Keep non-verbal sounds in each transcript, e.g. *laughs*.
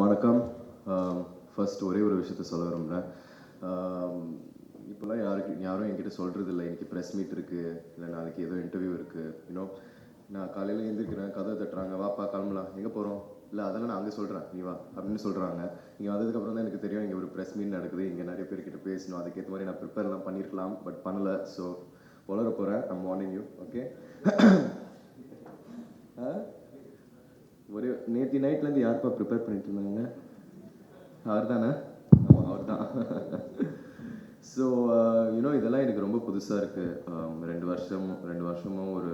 எல்லாருக்கும் வணக்கம் ஃபர்ஸ்ட் ஒரே ஒரு விஷயத்த சொல்ல விரும்புகிறேன் இப்போல்லாம் யாருக்கு யாரும் என்கிட்ட சொல்கிறது இல்லை எனக்கு ப்ரெஸ் மீட் இருக்குது இல்லை நாளைக்கு ஏதோ இன்டர்வியூ இருக்குது யூனோ நான் காலையில் எழுந்திருக்கிறேன் கதை தட்டுறாங்க வாப்பா கிளம்பலாம். எங்கே போகிறோம் இல்லை அதெல்லாம் நான் அங்கே சொல்கிறேன் நீ வா அப்படின்னு சொல்கிறாங்க இங்கே வந்ததுக்கப்புறம் தான் எனக்கு தெரியும் இங்கே ஒரு ப்ரெஸ் மீட் நடக்குது. இங்கே நிறைய பேர்கிட்ட பேசணும். அதுக்கேற்ற மாதிரி நான் ப்ரிப்பேர்லாம் பண்ணியிருக்கலாம் பட் பண்ணலை. ஸோ வளர போகிறேன் ஐம் வார்னிங் யூ ஓகே *coughs* ஒரே நேற்று நைட்லேருந்து யாருப்பா ப்ரிப்பேர் பண்ணிட்டு இருந்தாங்க? அவர் தானே ஆமாம் அவர் தான் ஸோ *laughs* யூனோ uh, இதெல்லாம் எனக்கு ரொம்ப புதுசாக இருக்குது um, ரெண்டு வருஷம் ரெண்டு வருஷமும் ஒரு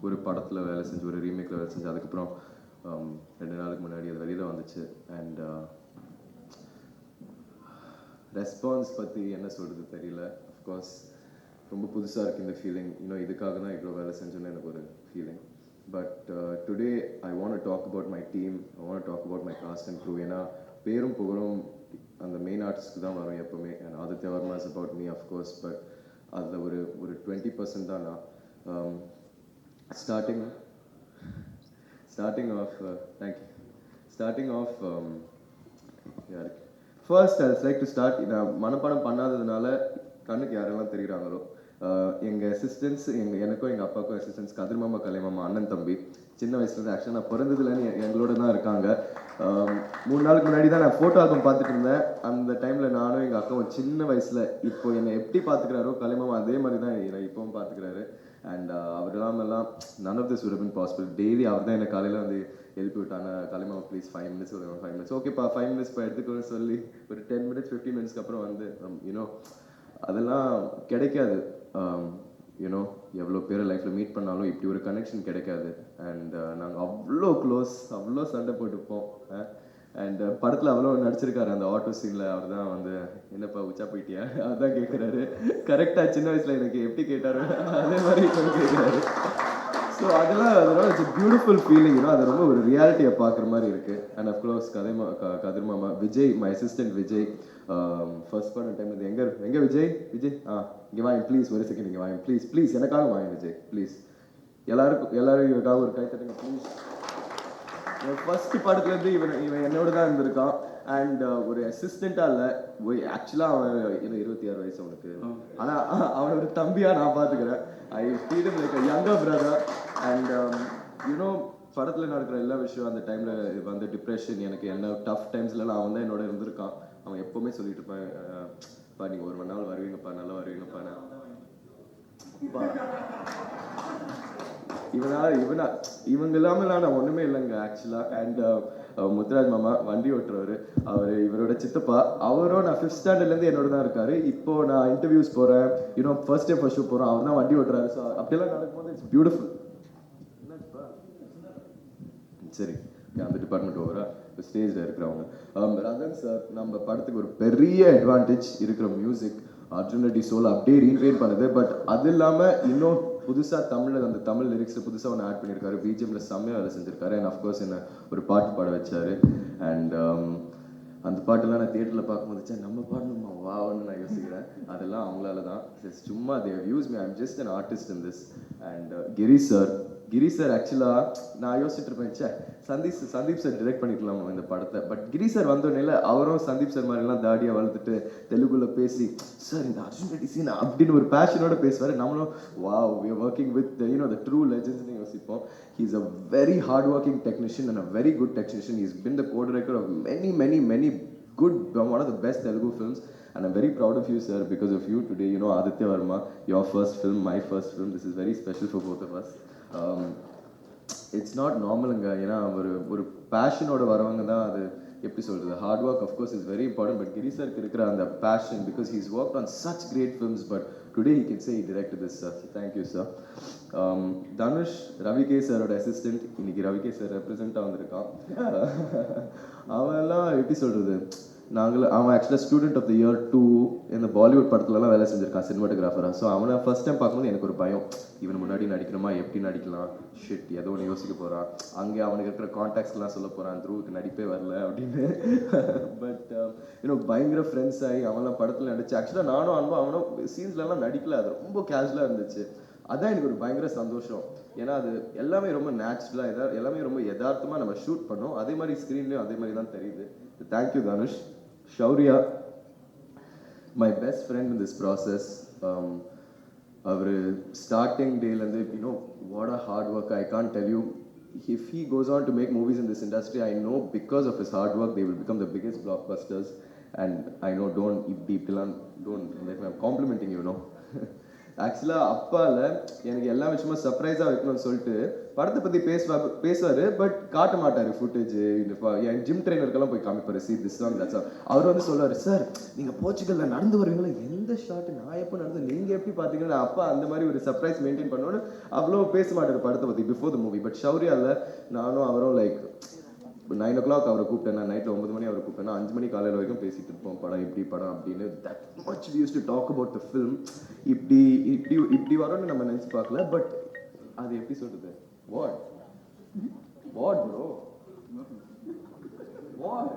ஒரு படத்தில் வேலை செஞ்சு ஒரு ரீமேக்கில் வேலை செஞ்சு அதுக்கப்புறம் um, ரெண்டு நாளுக்கு முன்னாடி அது வெளியில் வந்துச்சு. அண்ட் ரெஸ்பான்ஸ் பற்றி என்ன சொல்கிறது தெரியல. அஃப்கோர்ஸ் ரொம்ப புதுசாக இருக்குது இந்த ஃபீலிங் இன்னும் இதுக்காக தான் இவ்வளோ வேலை செஞ்சோன்னு எனக்கு ஒரு feeling but today I want talk about my team I want talk about my cast and crew ஏன்னா பேரும் புகழும் அந்த மெயின் ஆர்டிஸ்ட்க்கு தான் வரும் எப்போவுமே. And Aditya Varma is about me of course but அதில் ஒரு ஒரு டுவெண்ட்டி பர்சன்ட் தான் நான். Starting starting off thank you starting off யாருக்கு first I like to start நான் மனப்பாடம் பண்ணாததுனால கண்ணுக்கு யாரெல்லாம் தெரிகிறாங்களோ எங்கள் அசிஸ்டன்ஸ் எங்கள் எனக்கும் எங்கள் அப்பாவுக்கும் அசிஸ்டன்ஸ் கதிர்மாமா கலைமாமா அண்ணன் தம்பி சின்ன வயசுலேருந்து ஆக்சுவலாக நான் பிறந்ததுலேருந்து எங்களோட தான் இருக்காங்க. மூணு நாளுக்கு முன்னாடி தான் நான் ஃபோட்டோ ஆல்பம் பார்த்துட்டு இருந்தேன். அந்த டைமில் நானும் எங்கள் அக்காவும் சின்ன வயசில் இப்போ என்னை எப்படி பார்த்துக்கிறாரோ கலைமாமா அதே மாதிரி தான் என்னை இப்போவும் பார்த்துக்கிறாரு. அண்ட் அவர் இல்லாமல்லாம் none of this would have possible daily அவர் தான் என்னை காலையில் வந்து எழுப்பி விட்டாங்க. கலைமாமா ப்ளீஸ் ஃபைவ் மினிட்ஸ் ஒரு ஃபைவ் மினிட்ஸ் ஓகேப்பா ஃபைவ் மினிட்ஸ் இப்போ எடுத்துக்கோன்னு சொல்லி ஒரு டென் மினிட்ஸ் ஃபிஃப்டீன் மினிட்ஸ்க்கு அப்புறம் வந்து um, யூனோ அதெல்லாம் கிடைக்காது. Um, யூனோ எவ்வளோ பேரை லைஃப்பில் மீட் பண்ணாலும் இப்படி ஒரு கனெக்ஷன் கிடைக்காது. அண்ட் uh, நாங்கள் அவ்வளோ க்ளோஸ் அவ்வளோ சண்டை போட்டுப்போம். அண்ட் uh, படத்தில் அவ்வளோ நடிச்சிருக்காரு அந்த ஆட்டோ சீனில் அவர் தான் வந்து என்னப்பா உச்சா போயிட்டியா? அதான் கேட்குறாரு கரெக்டாக சின்ன வயசில் எனக்கு எப்படி கேட்டாரோ அதே மாதிரி கேட்குறாரு ஸோ அதெல்லாம் அதெல்லாம் இட்ஸ் பியூட்டிஃபுல் ஃபீலிங் அது ரொம்ப ஒரு ரியாலிட்டியை பார்க்குற மாதிரி இருக்கு. அண்ட் அஃப்கோர்ஸ் கதைமா க- கதிர் மாமா Vijay my assistant Vijay first பண்ண டைம் இது எங்க எங்க விஜய்? விஜய் ஆ இங்கே வாங்க ப்ளீஸ் ஒரு செகண்ட் இங்கே வாங்க ப்ளீஸ் ப்ளீஸ் எனக்காக வாங்க விஜய் ப்ளீஸ் எல்லாருக்கும் எல்லாரும் இவருக்காக ஒரு கை தட்டுங்க ப்ளீஸ் என் ஃபர்ஸ்ட் படத்துலேருந்து இவன் இவன் என்னோட தான் இருந்திருக்கான். அண்ட் ஒரு அசிஸ்டண்ட்டாக இல்லை போய் ஆக்சுவலாக அவன் என்ன இருபத்தி ஆறு வயசு அவனுக்கு. ஆனால் அவனை ஒரு தம்பியாக நான் பார்த்துக்கிறேன் I feel like younger brother and you know படத்தில் நடக்கிற எல்லா விஷயம் அந்த டைமில் வந்து டிப்ரெஷன் எனக்கு என்ன டஃப் டைம்ஸ்லலாம் அவன் தான் என்னோட இருந்திருக்கான். அவன் எப்போவுமே சொல்லிட்டு இருப்பான் பா நீங்கள் ஒரு மணி நாள் வருவீங்கப்பா நல்லா வருவீங்கப்பா நான் இவனா இவனா இவங்க இல்லாமல் நான் ஒன்றுமே இல்லைங்க ஆக்சுவலாக அண்ட் முத்துராஜ் மாமா வண்டி ஓட்டுறவர். அவர் இவரோட சித்தப்பா. அவரும் நான் ஃபிஃப்த் ஸ்டாண்டர்ட்லேருந்து என்னோட தான் இருக்காரு. இப்போ நான் இன்டர்வியூஸ் போகிறேன் இன்னும் ஃபர்ஸ்ட் டே ஃபர்ஸ்ட் ஷோ போகிறோம் அவர் தான் வண்டி ஓட்டுறாரு. ஸோ அப்படியெல்லாம் நடக்கும்போது இட்ஸ் பியூட்டிஃபுல் சரி okay, அந்த டிபார்ட்மெண்ட் ஓவரா இப்போ ஸ்டேஜில் இருக்கிறவங்க. Um, ரதன் சார் நம்ம படத்துக்கு ஒரு பெரிய அட்வான்டேஜ் இருக்கிற மியூசிக் அர்ஜுனடி சோல் அப்படியே ரீட்ரெயின் பண்ணுது. பட் அது இல்லாமல் இன்னும் புதுசாக தமிழில் அந்த தமிழ் லிரிக்ஸில் புதுசாக ஒன்று ஆட் பண்ணியிருக்காரு பிஜிஎம்ல செம்மையாக வேலை செஞ்சிருக்காரு. அண்ட் அஃப்கோர்ஸ் என்ன ஒரு பாட்டு பாட வச்சாரு. அண்ட் um, அந்த பாட்டெல்லாம் நான் தியேட்டரில் பார்க்கும்போது நம்ம பாடணுமா? வாவன்னு நான் யோசிக்கிறேன். அதெல்லாம் அவங்களால தான் சும்மா they use me I'm just an artist in this and Giri sir Giri sir ஆக்சுவலாக நான் யோசிச்சுட்டு இருப்பேன் say Sandeep Sandeep sir direct பண்ணிக்கலாமா இந்த படத்தை? பட் கிரி சார் வந்தோடனே அவரும் சந்தீப் சார் மாதிரிலாம் தாடியாக வளர்த்துட்டு தெலுங்குல பேசி சார் இந்த அர்ஜுன் ரெட்டி சீன் அப்படின்னு ஒரு பேஷனோட பேசுவார். நம்மளும் wow we working with you know the true லெஜன்ஸ்னு யோசிப்போம் he is a very hard working technician and a very good technician is been the co director of many many many good one of the best Telugu films and I'm very proud of you sir because of you today you know know Aditya Varma your first film my first film. This is very special for both it's not நார்மலுங்க ஏன்னா ஒரு ஒரு பேஷனோட வரவங்க தான் அது எப்படி சொல்கிறது hard work of course is very important but Giri சாருக்கு இருக்கிற அந்த passion because he's work on such great films but today he can say direct this sir thank you sir Dhanush Ravi K சாரோட assistant இன்னைக்கு Ravi K sir ரெப்ரசென்ட்டாக வந்திருக்கான். *laughs* அவன்லாம் எப்படி சொல்கிறது நாங்கள் அவன் ஆக்சுவலாக student of the year two இந்த பாலிவுட் படத்துலலாம் வேலை செஞ்சிருக்கான் சினிமாட்டோகிராஃபராக ஸோ அவனை ஃபர்ஸ்ட் டைம் பார்க்கும்போது எனக்கு ஒரு பயம். இவன் முன்னாடி நடிக்கணுமா? எப்படி நடிக்கலாம்? ஷிட் ஏதோ ஒன்று யோசிக்க போகிறான் அங்கே அவனுக்கு இருக்கிற காண்டாக்ட்ஸ்லாம் சொல்ல போகிறான் த்ரூவுக்கு நடிப்பே வரல அப்படின்னு. *laughs* பட் யூனோ uh, பயங்கர ஃப்ரெண்ட்ஸ் ஆகி அவன்லாம் படத்தில் நடிச்சு ஆக்சுவலாக நானும் அன்பும் அவனும் சீன்ஸ்லலாம் நடிக்கல. அது ரொம்ப கேஷுவலாக இருந்துச்சு. அதான் எனக்கு ஒரு பயங்கர சந்தோஷம். ஏன்னா அது எல்லாமே ரொம்ப நேச்சுரலாக எதா எல்லாமே ரொம்ப யதார்த்தமாக நம்ம ஷூட் பண்ணோம். அதே மாதிரி ஸ்க்ரீன்லேயும் அதே மாதிரி தான் தெரியுது. Thank you Dhanush Shaurya my best friend in this process our starting டேலேருந்து you know what a hard work I can tell you if he goes on to make movies in this industry I know because of his hard work they will become the biggest blockbusters and I know don't இப்படி இப்படிலாம் don't complimenting you no ஆக்சுவலாக அப்பால எனக்கு எல்லா விஷயமும் சர்ப்ரைஸாக வைக்கணும்னு சொல்லிட்டு படத்தை பற்றி பேசுவா பேசுவார் பட் காட்ட மாட்டார் ஃபுட்டேஜ் என் ஜிம் ட்ரைனருக்கெல்லாம் போய் காமிப்பார். சி திஸ் தான் தட்ஸ் அவர் வந்து சொல்லுவார் சார் நீங்கள் போர்ச்சுகல்ல நடந்து வருவீங்களா? எந்த ஷாட்டு நான் எப்போ நடந்து நீங்கள் எப்படி பார்த்தீங்கன்னா அப்பா அந்த மாதிரி ஒரு சர்ப்ரைஸ் மெயின்டைன் பண்ணோன்னு அவ்வளோ பேச மாட்டார் படத்தை பற்றி பிஃபோர் த மூவி பட் ஷௌரியாவில் நானும் அவரும் லைக் நைன் ஓ கிளாக் அவரை கூப்பிட்டேன் நைட்டில் ஒன்பது மணி அவரை கூப்பிட்டேன் அஞ்சு மணி காலையில் வரைக்கும் பேசிட்டு இருப்போம். படம் இப்படி படம் அப்படின்னு. That much use to talk about the film இப்படி இப்படி இப்படி வரும்னு நம்ம நினச்சி பார்க்கல. பட் அது எப்படி சொல்றது? What what bro what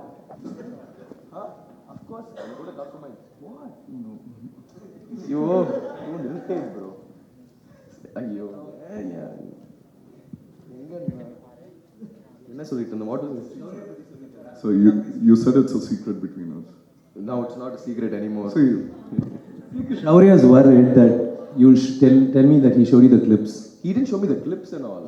of course அது கூட டாக்குமெண்ட் வாட் ஐயோ. ப்ரோ ஐயோ? எங்க? என்ன சொல்லிட்டு இருந்தோம் what So you, you said it's a secret between us. now it's not a secret anymore So you, Shaurya is worried that you'll sh- tell, tell me that he showed you the clips. he didn't show me the clips and all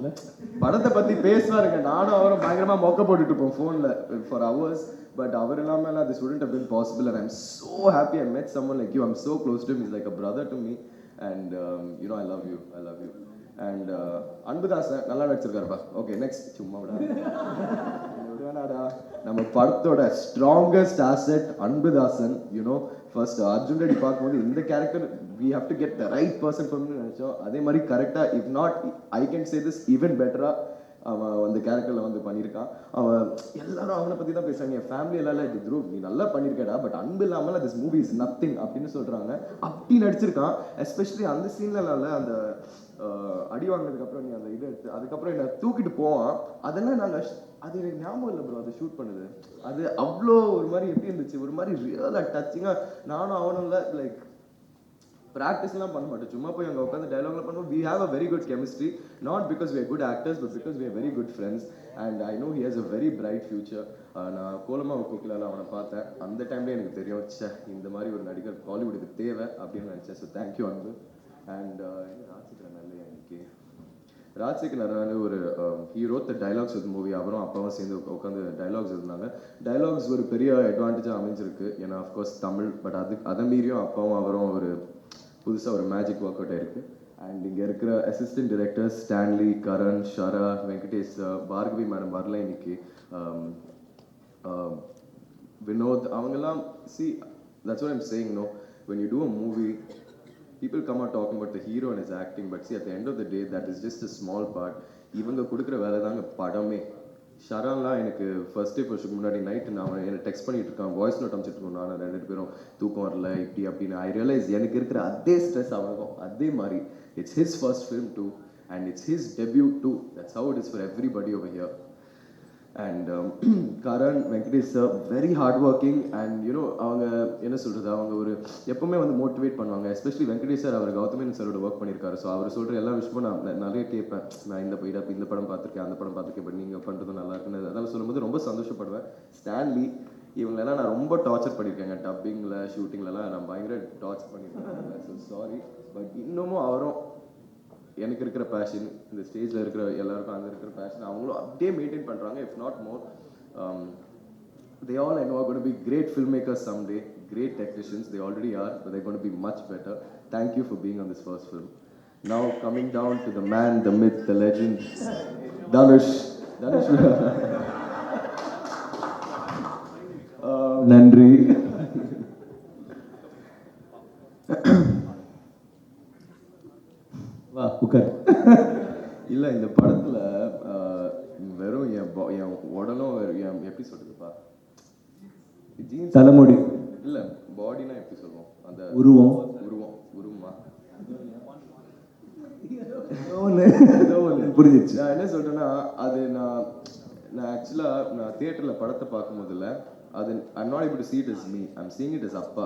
படத்தை பத்தி பேசுவாருங்க நானும் அவரும் பயங்கரமா மொக்க போட்டுட்டு இருப்போம் ஃபோன்ல for hours but அவர் இல்லாம this wouldn't have been possible and I'm so happy I met someone like you I'm so close to him he's like a brother to me and um, you know I love you I and uh, Anbudasan நல்லா நடிச்சிருக்காருப்பா. Okay next சும்மா விடா. நம்ம படத்தோட strongest asset Anbudasan you know first Arjun Reddy பார்க்கும்போது இந்த character we have to get the right person ஃப்ரம்னு நினைச்சோம். அதே மாதிரி கரெக்டாக if not I can say this even பெட்டரா அவன் அந்த கேரக்டரில் வந்து பண்ணியிருக்கான். அவன் எல்லாரும் அவனை பற்றி தான் பேசுறாங்க. என் ஃபேமிலி எல்லாம் இது த்ரூ நீ நல்லா பண்ணியிருக்கடா. பட் அன்பு இல்லாமல் திஸ் மூவி இஸ் நத்திங் அப்படின்னு சொல்கிறாங்க அப்படி நடிச்சிருக்கான். எஸ்பெஷலி அந்த சீன்லனால அந்த அடி வாங்கினதுக்கு அப்புறம் நீ அந்த இது எடுத்து அதுக்கப்புறம் என்ன தூக்கிட்டு போவான். அதெல்லாம் நாங்கள் அது எனக்கு ஞாபகம் இல்லை ப்ரோ அதை ஷூட் பண்ணுது. அது அவ்வளோ ஒரு மாதிரி எப்படி இருந்துச்சு? ஒரு மாதிரி ரியலாக டச்சிங்காக நானும் அவனும் லைக் ப்ராக்டிஸ்லாம் பண்ண மாட்டோம். சும்மா போய் அங்கே உட்காந்து டைலாக்லாம் பண்ணுவோம். We have a very good chemistry not because we good actors but because we very good friends and I know he has a very bright future நான் கோலமா கோகிலால அவனை பார்த்தேன். அந்த டைம்லேயே எனக்கு தெரியும் ச்சே இந்த மாதிரி ஒரு நடிகர் பாலிவுட்டுக்கு தேவை அப்படின்னு நினச்சேன். So thank you Anbu. And ராசிக்கிறேன் நல்ல இன்னைக்கு ராஜசேகர் ஒரு hero the dialogues with movie அவரும் அப்பாவும் சேர்ந்து உட்காந்து டைலாக்ஸ் இருந்தாங்க டைலாக்ஸ் ஒரு பெரிய அட்வான்டேஜாக அமைஞ்சிருக்கு. ஏன்னா அஃப்கோர்ஸ் தமிழ் பட் அது அதை மீறியும் அப்பாவும் அவரும் ஒரு புதுசாக ஒரு மேஜிக் ஒர்க் அவுட் ஆயிருக்கு. அண்ட் இங்கே இருக்கிற assistant director Stanley Karan Shara Venkatesh Bhargavi madam வரல இன்னைக்கு. Um, um, வினோத் அவங்கெல்லாம் see that's one I'm saying no when you do a movie people come are talking but the hero and is acting but see at end of the day that is just a small part இவங்க கொடுக்குற வேலை தாங்க படமே. ஷரான்லாம் எனக்கு first day ஃபர்ஸ்ட்டுக்கு முன்னாடி night நான் அவன் text பண்ணிட்டு இருக்கான். வாய்ஸ் நோட் அனுப்பிச்சிட்டு இருக்கோம் நான் ரெண்டு பேரும். தூக்கம் வரல இப்படி அப்படின்னு. ஐ ரியலைஸ் எனக்கு இருக்கிற அதே ஸ்ட்ரெஸ் அவனுக்கும். அதே மாதிரி. It's his first film too and it's his debut too that's how it is for everybody over here and Karan Venkatesh sir very hard working and you know அவங்க என்ன சொல்கிறது அவங்க ஒரு எப்பவுமே வந்து மோட்டிவேட் பண்ணுவாங்க. எஸ்பெஷலி வெங்கடேஷ் சார் அவர் கௌதமேன் சாரோட ஒர்க் பண்ணியிருக்காரு ஸோ அவர் சொல்கிற எல்லா விஷயமும் நான் நிறைய கேட்பேன். நான் இந்த இட இந்த படம் பார்த்துருக்கேன் அந்த படம் பார்த்துருக்கேன் பட் நீங்கள் பண்ணுறது நல்லா இருக்குன்னு அதெல்லாம் சொல்லும்போது ரொம்ப சந்தோஷப்படுவேன். ஸ்டான்லி இவங்களெல்லாம் நான் ரொம்ப டார்ச்சர் பண்ணியிருக்கேங்க. டப்பிங்கில் ஷூட்டிங்லலாம் நான் பயங்கர டார்ச்சர் பண்ணியிருக்கேன். ஸோ சாரி பட் இன்னமும் அவரும் எனக்கு இருக்கிற பேஷன் இந்த ஸ்டேஜில் இருக்கிற எல்லாருக்கும் அந்த இருக்கிற பேஷன் அவங்களும் அப்படியே மெயின்டைன் பண்ணுறாங்க if not more they all I know gonna be great film makers some day great technicians they already are they gonna be much better thank you for being on this first film now coming down to the man the myth the legend Dhanush Dhanush நன்றி வா உட்கார். இல்ல இந்த படத்துல வெறும் என் என் உடலும் என் எப்படி சொல்றதுப்பா jeans தலைமுடி. இல்ல பாடினா எப்படி சொல்லுவோம்? அந்த உருவம். உருவம் உருவமா? புரிஞ்சிச்சு நான் என்ன சொல்றேன்னா அது நான் நான் ஆக்சுவலா நான் தியேட்டர்ல படத்தை பார்க்கும்போதுல அது I'm not able to see it as me. I'm seeing it as அப்பா.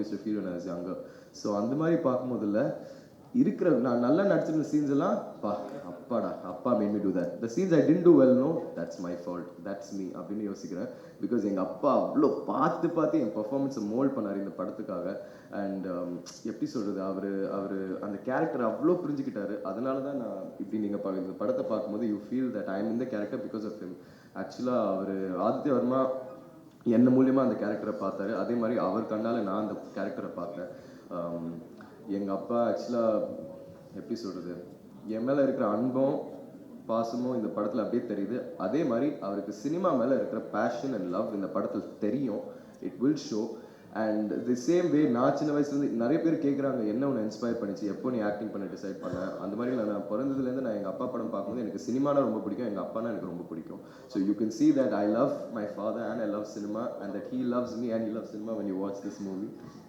Used to feel when i was younger. So அந்த மாதிரி பார்க்கும்போதுல இருக்கிற நான் நல்லா நடிச்சிருந்த சீன்ஸ் எல்லாம் பா அப்பாடா அப்பா made me do that the scenes I tend to well no that's my fault that's me அப்படின்னு யோசிக்கிறேன். பிகாஸ் எங்கள் அப்பா அவ்வளோ பார்த்து பார்த்து என் பர்ஃபார்மன்ஸை மோல்ட் பண்ணார் இந்த படத்துக்காக. அண்ட் um, எப்படி சொல்கிறது அவர் அவர் அந்த கேரக்டர் அவ்வளோ புரிஞ்சுக்கிட்டாரு. அதனால தான் நான் இப்படி நீங்கள் பா இந்த படத்தை பார்க்கும்போது you feel that I am இந்த கேரக்டர் பிகாஸ் ஆஃப் ஹிம் ஆக்சுவலாக அவர் ஆதித்ய வர்மா என்ன மூலியமாக அந்த கேரக்டரை பார்த்தாரு அதே மாதிரி அவர் கண்ணால் நான் அந்த கேரக்டரை பார்த்தேன். Um, எங்கள் அப்பா ஆக்சுவலாக எப்படி சொல்கிறது என் மேலே இருக்கிற அன்பும் பாசமும் இந்த படத்தில் அப்படியே தெரியுது. அதே மாதிரி அவருக்கு சினிமா மேலே இருக்கிற பேஷன் அண்ட் லவ் இந்த படத்தில் தெரியும். It will show and the same way நான் சின்ன வயசுலேருந்து நிறைய பேர் கேட்குறாங்க என்ன ஒன்று இன்ஸ்பயர் பண்ணிச்சு? எப்போ நீ ஆக்டிங் பண்ண டிசைட் பண்ண? அந்த மாதிரி நான் பிறந்ததுலேருந்து நான் எங்கள் அப்பா படம் பார்க்கும்போது எனக்கு சினிமானா ரொம்ப பிடிக்கும். எங்கள் அப்பானா எனக்கு ரொம்ப பிடிக்கும். So you can see that I love my father and I love cinema and that he loves me and he love cinema when you watch this movie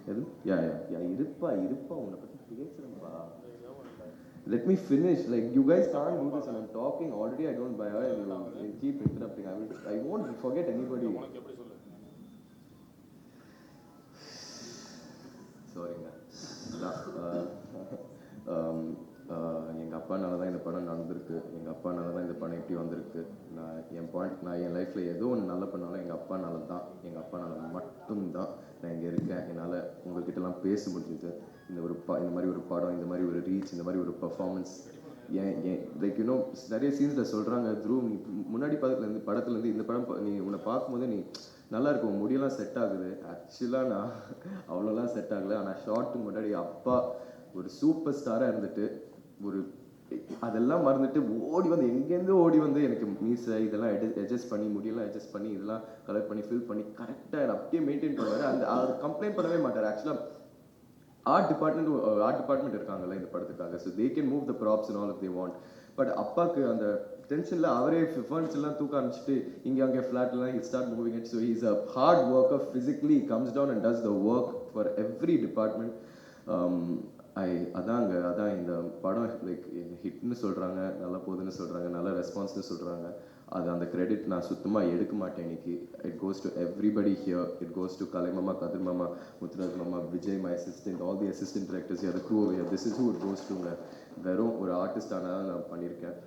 எது யா யா யா இருப்பா இருப்பா உன்னை பற்றி பேசுகிறேன்ப்பா let me finish like you guys can do this I'm talking already I don't by keep interrupting I will I won't forget anybody சாரிங்க எங்கள் அப்பானால தான் இந்த படம் நடந்திருக்கு. எங்கள் அப்பானால தான் இந்த படம் இப்படி வந்திருக்கு. நான் என் பாயிண்ட் நான் என் லைஃப்பில் ஏதோ ஒன்று நல்ல பண்ணாலும் எங்கள் அப்பானால தான் எங்கள் அப்பானால மட்டும்தான் நான் இங்கே இருக்கேன். என்னால் உங்கள்கிட்டலாம் பேச முடிஞ்சது. இந்த ஒரு ப இந்த மாதிரி ஒரு படம் இந்த மாதிரி ஒரு ரீச் இந்த மாதிரி ஒரு பர்ஃபார்மன்ஸ் ஏன் ஏன் லைக் யூனோ நிறைய சீன்ஸில் சொல்கிறாங்க த்ரூ நீ முன்னாடி படத்துலேருந்து படத்துலேருந்து இந்த படம் நீ உன்னை பார்க்கும்போது நீ நல்லா இருக்கும் முடியெல்லாம் செட் ஆகுது. ஆக்சுவலாக நான் அவ்வளோலாம் செட் ஆகலை. ஆனால் ஷார்ட்டுக்கு முன்னாடி அப்பா ஒரு சூப்பர் ஸ்டாராக இருந்துட்டு ஒரு அதெல்லாம் மறந்துட்டு ஓடி வந்து எங்கேருந்து ஓடி வந்து எனக்கு மீஸை இதெல்லாம் அட்ஜஸ்ட் பண்ணி முடியெல்லாம் அட்ஜஸ்ட் பண்ணி இதெல்லாம் கலெக்ட் பண்ணி ஃபில் பண்ணி கரெக்டாக அப்படியே மெயின்டைன் பண்ணுவார். அந்த அவர் கம்ப்ளைண்ட் பண்ணவே மாட்டார். ஆக்சுவலாக ஆர்ட் டிபார்ட்மெண்ட் ஆர்ட் டிபார்ட்மெண்ட் இருக்காங்கல்ல இந்த படத்துக்காக. So they can move the props in all of they want but அப்பாவுக்கு அந்த டென்ஷனில் அவரே ஃபர்ன்ஸ் எல்லாம் தூக்க ஆரம்பிச்சிட்டு இங்கே அங்கே ஃப்ளாட்லாம் it start moving it so is a hard work of physically comes down and does the work for every department I அதாங்க அதான் இந்த படம் லைக் ஹிட்னு சொல்கிறாங்க நல்லா போகுதுன்னு சொல்கிறாங்க நல்ல ரெஸ்பான்ஸ்னு சொல்கிறாங்க அது அந்த கிரெடிட் நான் சுத்தமாக எடுக்க மாட்டேன் இன்னைக்கு. It goes to everybody here it goes to கலைமாமா கதிர்மாமா கதிர் மாமா முத்துராஜ் மாமா Vijay my assistant all the assistant directors அது crew this is who it goes டுங்க வெறும் ஒரு ஆர்டிஸ்டான நான் பண்ணியிருக்கேன்.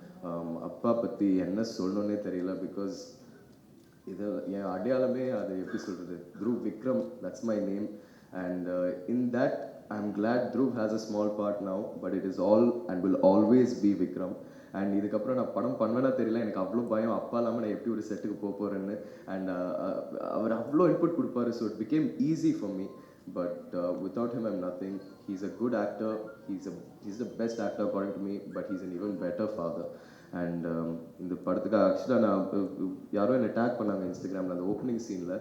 அப்பா பற்றி என்ன சொல்லணுன்னே தெரியல பிகாஸ் இது என் அடையாளமே அது எப்படி சொல்கிறது Dhruv Vikram that's my name and in that I'm glad Dhruv has a small part now but it is all and will always be Vikram and இதுக்கப்புறம் நான் படம் பண்ணுவேனா தெரியல. எனக்கு அவ்வளோ பயம். அப்பா இல்லாமல் நான் எப்படி ஒரு செட்டுக்கு போக போகிறேன்னு அண்ட் uh, uh, அவர் அவ்வளோ இன்புட் கொடுப்பாரு. So it became easy for me but without him I'm nothing he's a good actor he's a he's the best actor according to me but he's an even better father and இந்த படத்துக்கு ஆக்சுவலாக நான் uh, யாரோ என்னை take பண்ணாங்க இன்ஸ்டாகிராமில் அந்த opening சீனில்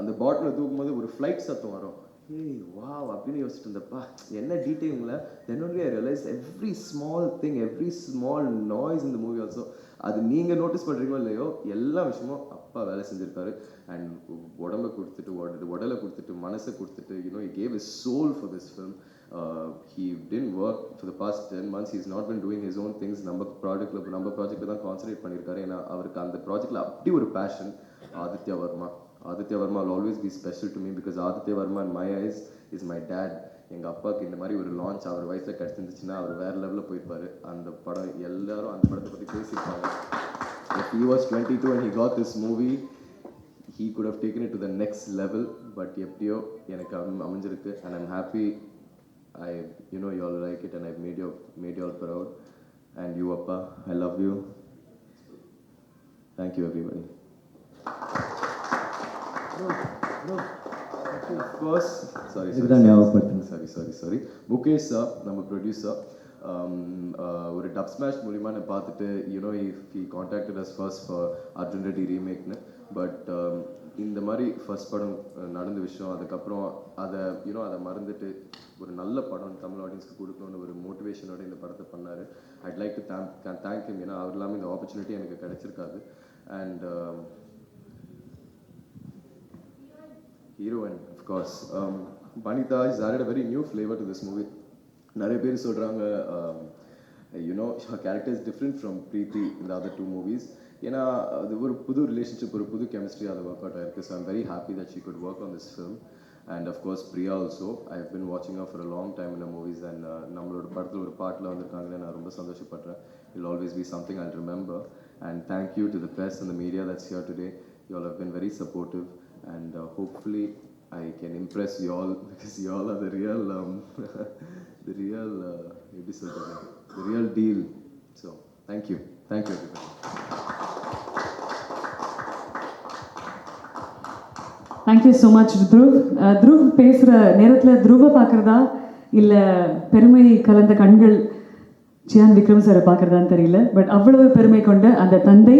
அந்த பாட்டில் தூக்கும்போது ஒரு ஃப்ளைட் சத்தம் வரும். ஏய் வா அப்படின்னு யோசிச்சுட்டு இருந்தப்பா என்ன டீட்டெயிலில் then only I realise every small thing every small noise இந்த மூவி ஆல்சோ அது நீங்கள் நோட்டீஸ் பண்ணுறீங்களோ இல்லையோ எல்லா விஷயமும் அப்பா வேலை செஞ்சுருக்காரு அண்ட் உடம்பை கொடுத்துட்டு உடல் உடலை கொடுத்துட்டு மனசை கொடுத்துட்டு you know he gave his soul for this film he uh, he work work for the past 10 months. He's not been doing his own நம்ம ப்ராஜெக்டில் நம்ம ப்ராஜெக்ட்டில் தான் கான்சன்ட்ரேட் பண்ணியிருக்காரு ஏன்னா அவருக்கு அந்த ப்ராஜெக்ட்டில் அப்படி ஒரு passion Aditya Varma. Aditya Varma will always be special to me because Aditya Varma in my eyes is my dad எங்கள் அப்பாவுக்கு இந்த மாதிரி ஒரு லான்ச் அவர் வயசில் கிடச்சிருந்துச்சுன்னா அவர் வேற லெவலில் போயிருப்பாரு அந்த படம் எல்லாரும் அந்த படத்தை பற்றி பேசியிருப்பாங்க if he was 22 and he got this movie he could have taken it to the next level but எப்படியோ எனக்கு அம- அமைஞ்சிருக்கு and I'm happy I you know you all like it and I've made you made you all proud and you appa I love you thank Um, uh, you sorry of ஞாபகப்படுத்துங்க. Sorry sorry sorry Mukesh sir நம்ம producer ஒரு Dubsmash மூலிமா நான் பார்த்துட்டு you know if he contacted us first for Arjun Reddy ரீமேக்னு but இந்த மாதிரி first படம் uh, நடந்த விஷயம் அதுக்கப்புறம் அதை யூனோ அதை மறந்துட்டு ஒரு நல்ல படம் தமிழ் ஆடியன்ஸ்க்கு கொடுக்கணும்னு ஒரு மோட்டிவேஷனோட இந்த படத்தை பண்ணார். I'd like to thank thank him ஏன்னா அவர் இல்லாமல் இந்த ஆப்பர்ச்சுனிட்டி எனக்கு கிடைச்சிருக்காது. And heroine of course. Um, is has added a very new flavor to நிறைய பேர் சொல்கிறாங்க you know characters different from Preeti இந்த Preeti in the ஏன்னா அது ஒரு புது ரிலேஷன்ஷிப் ஒரு புது கெமிஸ்ட்ரி அது ஒர்க் அவுட் ஆயிருக்கு. So I'm very happy that she good work on this film and of course Priya also I have been வாட்சிங் ஃபார் அ லாங் டைம் இந்த மூவிஸ் அண்ட் நம்மளோட படத்தில் ஒரு பாட்டில் வந்திருக்காங்களே நான் ரொம்ப சந்தோஷப்படுறேன். I'll always be something I remember and thank you to the press அந்த media that's here today you all have been very supportive and hopefully uh, I can impress you all *laughs* because you all are the real, um, *laughs* the real, uh, எப்படி சொல்றது, the real deal. So, thank you. Thank you, everybody. So much Dhruv ah, Dhruv uh, பேசுகிற நேரத்தில் த்ருவை பார்க்குறதா இல்லை பெருமை கலந்த கண்கள் சியான் விக்ரம் சாரை பார்க்குறதான்னு தெரியல பட் அவ்வளவு பெருமை கொண்ட அந்த தந்தை